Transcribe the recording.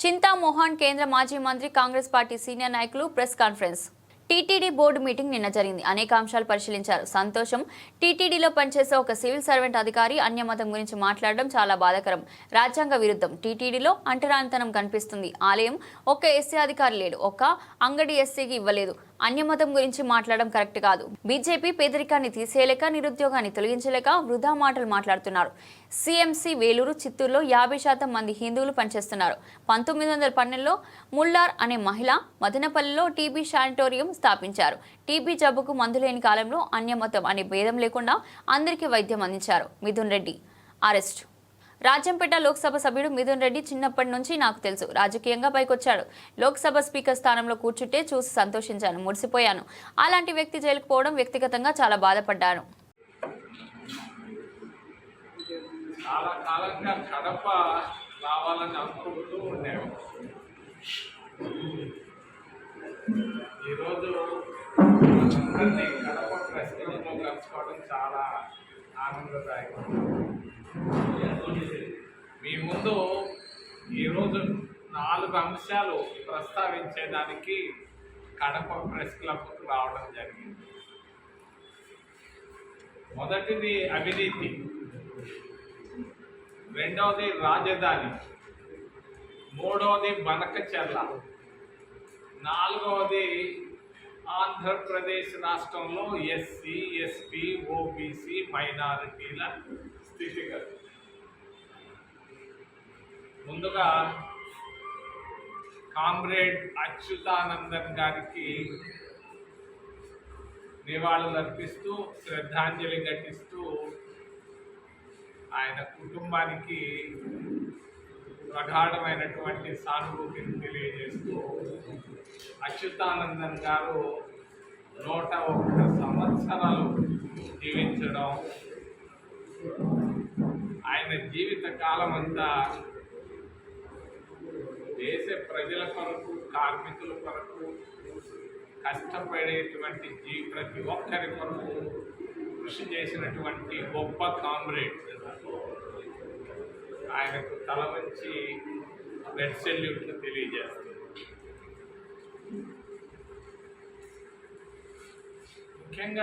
చింతామోహన్ కేంద్ర మాజీ మంత్రి కాంగ్రెస్ పార్టీ సీనియర్ నాయకులు press conference. TTD board meeting నిన్న జరిగింది. అనేక అంశాలు పరిశీలించారు. సంతోషం. టీటీడీలో పనిచేసే ఒక సివిల్ సర్వెంట్ అధికారి అన్యమతం గురించి మాట్లాడడం చాలా బాధాకరం. రాజ్యాంగ విరుద్ధం. టీటీడీలో అంటరానితనం కనిపిస్తుంది. ఆలయం ఒక్క ఎస్సీ అధికారి లేడు. ఒక్క అంగడి ఎస్సీకి ఇవ్వలేదు. అన్యమతం గురించి మాట్లాడడం కరెక్ట్ కాదు. బీజేపీ పేదరికాన్ని తీసేయలేక నిరుద్యోగాన్ని తొలగించలేక వృధా మాటలు మాట్లాడుతున్నారు. సీఎంసీ వేలూరు చిత్తూరులో యాభై శాతం మంది హిందువులు పనిచేస్తున్నారు. పంతొమ్మిది వందల పన్నెండులో ముల్లార్ అనే మహిళ మదనపల్లిలో టీబీ శానిటోరియం స్థాపించారు. టీబీ జబ్బుకు మందులేని కాలంలో అన్యమతం అనే భేదం లేకుండా అందరికీ వైద్యం అందించారు. మిథున్ రెడ్డి అరెస్ట్. రాజంపేట లోక్సభ సభ్యుడు మిథున్ రెడ్డి చిన్నప్పటి నుంచి నాకు తెలుసు. రాజకీయంగా పైకొచ్చాడు. లోక్సభ స్పీకర్ స్థానంలో కూర్చుంటే చూసి సంతోషించాను మురిసిపోయాను. అలాంటి వ్యక్తి జైలుకు పోవడం వ్యక్తిగతంగా చాలా బాధపడ్డాను. చాలా కాలంగా కడప రావాలని అనుకుంటూ ఈరోజు మనందరినీ కడప ప్రెస్ క్లబ్లో కలుసుకోవడం చాలా ఆనందదాయకం. మీ ముందు ఈరోజు నాలుగు అంశాలు ప్రస్తావించేదానికి కడప ప్రెస్ క్లబ్కు రావడం జరిగింది. మొదటిది అవినీతి. రెండవది రాజధాని. మూడవది బనకచెర్ల నాలుగవది ఆంధ్రప్రదేశ్ రాష్ట్రంలో ఎస్సీ ఎస్టీ ఓబీసీ మైనారిటీల స్థితిగతి ముందుగా కామ్రేడ్ అచ్యుతానందన్ గారికి నివాళులర్పిస్తూ శ్రద్ధాంజలి ఘటిస్తూ ఆయన కుటుంబానికి ప్రగాఢమైనటువంటి సానుభూతిని తెలియజేస్తూ అచ్యుతానందన్ గారు నూట ఒక్క సంవత్సరాలు జీవించడం ఆయన జీవిత కాలం అంతా దేశ ప్రజల కొరకు కార్మికుల కొరకు కష్టపడేటువంటి జీ ప్రతి ఒక్కరి కొరకు కృషి చేసినటువంటి గొప్ప కామ్రేడ్. ఆయనకు తల వంచి రెడ్ సెల్యూట్లు తెలియజేస్తుంది. ముఖ్యంగా